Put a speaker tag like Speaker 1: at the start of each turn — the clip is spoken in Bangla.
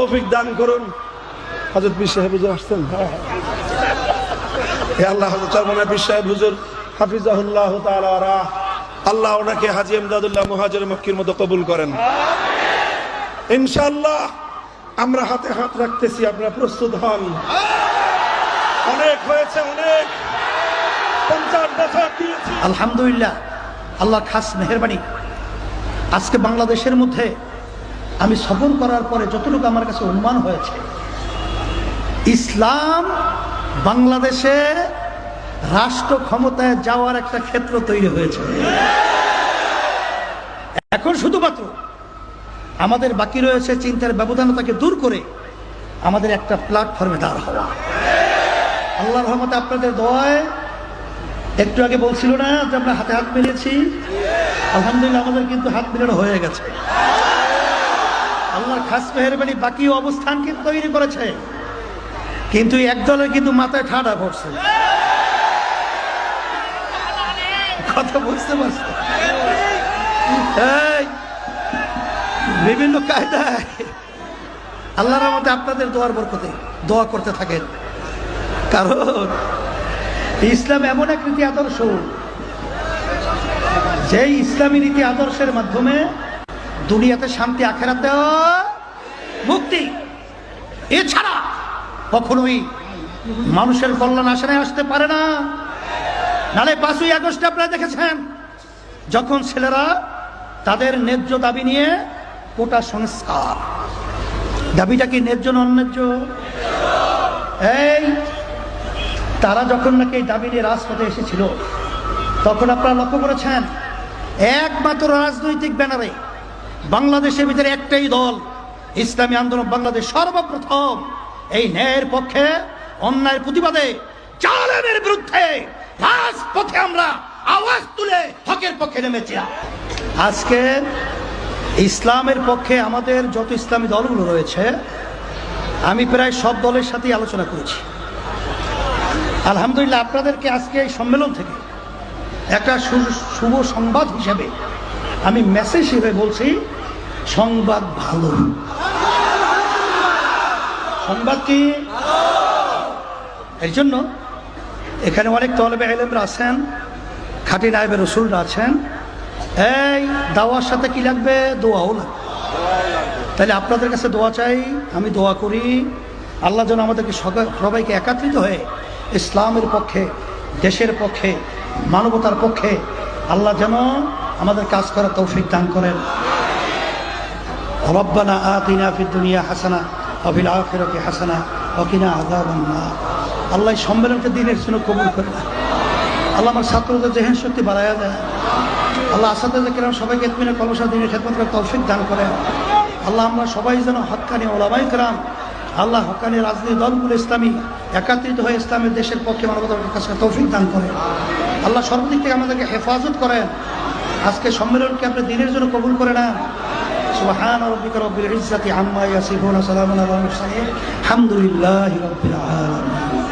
Speaker 1: তৌফিক দান করুন। হজরত পীর সাহেব হুজুর আসছেন? হে আল্লাহ হজরত চরমনা পীর সাহেব হুজুর হাফিজাহুল্লাহ তাআলা আল্লাহ ওনাকে হাজি এমদাদুল্লাহ মুহাজির মক্কির মতো কবুল করেন। ইনশাআল্লাহ আমরা হাতে হাত রাখতেছি আপনারা প্রস্তুত হন। অনেক হয়েছে অনেক।
Speaker 2: আলহামদুলিল্লাহ আল্লাহ খাস মেহরবানি। আজকে বাংলাদেশের মধ্যে আমি সফর করার পরে যতটুকু আমার কাছে অনুমান হয়েছে, ইসলাম বাংলাদেশে রাষ্ট্র ক্ষমতায় যাওয়ার একটা ক্ষেত্র তৈরি হয়েছে। এখন শুধুমাত্র আমাদের বাকি রয়েছে চিন্তার ব্যবধানতাকে দূর করে আমাদের একটা প্ল্যাটফর্মে দাঁড় হওয়া। আল্লাহ রহমতে আপনাদের দয় একটু আগে বলছিল না যে আমরা হাতে হাত মিলিয়েছি আলহামদুলিল্লাহ আমাদের কিন্তু হাত মিলানো হয়ে গেছে। আল্লাহর খাস মেহরবানি বাকি অবস্থান কিন্তু তৈরি করেছে? কিন্তু এক দলের কিন্তু মাথায় ঠাডা পড়ছে। কথা বুঝতে পারছ? বিভিন্ন কায়দায় আল্লাহর রহমতে আপনাদের দোয়ার বরকতে দোয়া করতে থাকেন। কারণ ইসলাম এমন এক রীতি আদর্শ যে ইসলামী রীতি আদর্শের মাধ্যমে দুনিয়াতে শান্তি আখেরাতে মুক্তি। এছাড়া কখনোই মানুষের কল্যাণ আসনে আসতে পারে না। নালে পাঁচই আগস্টে আপনারা দেখেছেন, যখন ছেলেরা তাদের ন্যায্য দাবি নিয়ে কোটা সংস্কার। দাবিটা কি ন্যায্য না অন্যায্য? এই, তারা যখন নাকি এই দাবি নিয়ে রাজপথে এসেছিল, তখন আপনারা লক্ষ্য করেছেন, একমাত্র রাজনৈতিক ব্যানারে বাংলাদেশের ভিতরে একটাই দল, ইসলামী আন্দোলন বাংলাদেশ সর্বপ্রথম। এই ন্যায়ের পক্ষে, অন্যায়ের প্রতিবাদে চালানের বিরুদ্ধে রাজপথে আমরা আওয়াজ তুলে হকের পক্ষে নেমেছি। আজকে ইসলামের পক্ষে আমাদের যত ইসলামী দলগুলো রয়েছে, আমি প্রায় সব দলের সাথেই আলোচনা করেছি। আলহামদুলিল্লাহ, আপনাদেরকে আজকে এই সম্মেলন থেকে একটা শুভ সংবাদ হিসেবে আমি মেসেজ হিসেবে বলছি, সংবাদ ভালো। সংবাদ কি? এর জন্য এখানে অনেক তলবে এলেমরা আছেন, খাটি নাইবের রসুলরা আছেন। এই দাওয়ার সাথে কি লাগবে? দোয়াও লাগবে। তাহলে আপনাদের কাছে দোয়া চাই, আমি দোয়া করি। আল্লাহ যেন আমাদেরকে সবাইকে একত্রিত হয়ে ইসলামের পক্ষে, দেশের পক্ষে, মানবতার পক্ষে আল্লাহ যেন আমাদের কাজ করার তৌফিক দান করেন। রব্বানা আতিনা ফিদ দুনিয়া হাসানা অফিল আখিরাতি হাসানা অকিনা আযাবান নার আল্লাহ সম্মেলনকে দিনের জন্য কবুল করে না আল্লাহ আমার ছাত্রদের জেহেন শক্তি বাড়াইয়া দেয় আল্লাহ আসাদের কিরাম সবাইকে এতমিনে কলসা দিনের খেদমত করে তৌফিক দান করেন। আল্লাহ আমরা সবাই যেন হকানি ওলামাই করাম, আল্লাহ হকানি রাজনীতি দলগুলো ইসলামী, একাত্রিত হয়ে ইসলামের দেশের পক্ষে মানবতার কাছে তৌফিক দান করেন। আল্লাহ সর্বদিক থেকে আমাদেরকে হেফাজত করেন। আজকে সম্মেলনকে আপনি দিনের জন্য কবুল করে না সুবহান রব্বিকা রব্বিল ইজ্জাতি আম্মা ইয়াসিফুন সালামুন আলাল মুরসালিন। আলহামদুলিল্লাহি রাব্বিল আলামিন।